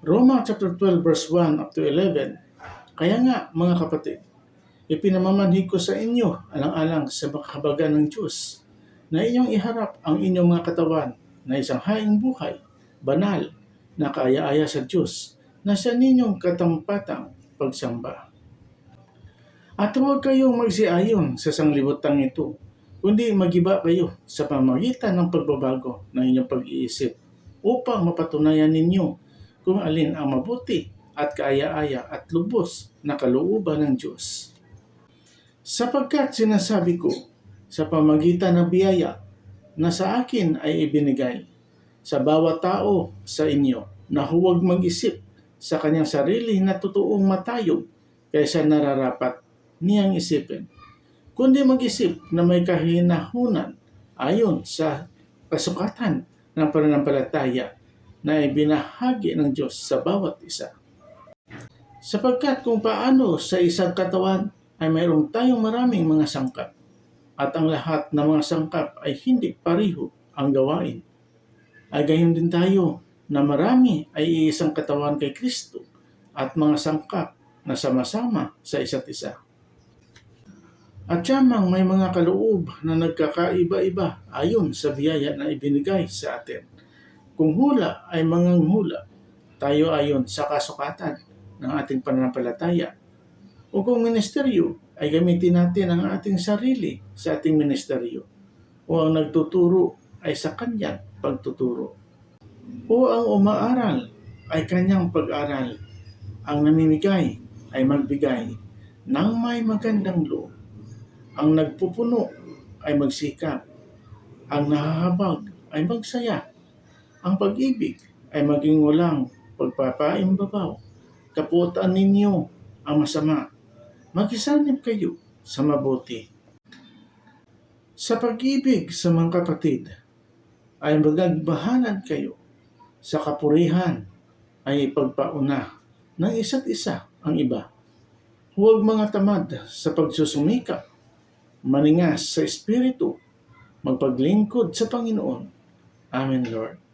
Roma chapter 12 verse 1 up to 11. Kaya nga mga kapatid, ipinamamanhig ko sa inyo alang-alang sa makahabagan ng Diyos na inyong iharap ang inyong mga katawan na isang haing buhay, banal, na kaaya-aya sa Diyos na sa ninyong katampatang pagsamba. At huwag kayong magsiayon sa sanglibutang ito, kundi magiba kayo sa pamagitan ng pagbabago ng inyong pag-iisip upang mapatunayan ninyo kung alin ang mabuti at kaaya-aya at lubos na kalooban ng Diyos. Sapagkat sinasabi ko sa pamagitan ng biyaya na sa akin ay ibinigay sa bawat tao sa inyo na huwag mag-isip sa kanyang sarili na totoong matayog kaysa nararapat niyang isipin, kundi mag-isip na may kahinahunan ayon sa kasukatan ng pananampalataya na ibinahagi ng Diyos sa bawat isa. Sapagkat kung paano sa isang katawan ay mayroong tayong maraming mga sangkap at ang lahat ng mga sangkap ay hindi pariho ang gawain, ay gayon din tayo na marami ay isang katawan kay Kristo at mga sangkap na sama-sama sa isa't isa. At siyamang may mga kaloob na nagkakaiba-iba ayon sa biyaya na ibinigay sa atin. Kung hula ay mga hula, tayo ayon sa kasukatan ng ating pananampalataya. O kung ministeryo, ay gamitin natin ang ating sarili sa ating ministeryo. O ang nagtuturo ay sa kanyang pagtuturo. O ang umaaral ay kanyang pag-aral. Ang namimigay ay magbigay ng may magandang loob. Ang nagpupuno ay magsikap. Ang nahahabag ay magsaya. Ang pag-ibig ay maging walang pagpapaimbabaw. Kaputan ninyo ang masama. Magisanib kayo sa mabuti. Sa pag-ibig sa mga kapatid ay magagbahalan kayo. Sa kapurihan ay pagpauna ng isa't isa ang iba. Huwag mga tamad sa pagsusumikap maningas sa Espiritu, magpaglingkod sa Panginoon. Amen, Lord.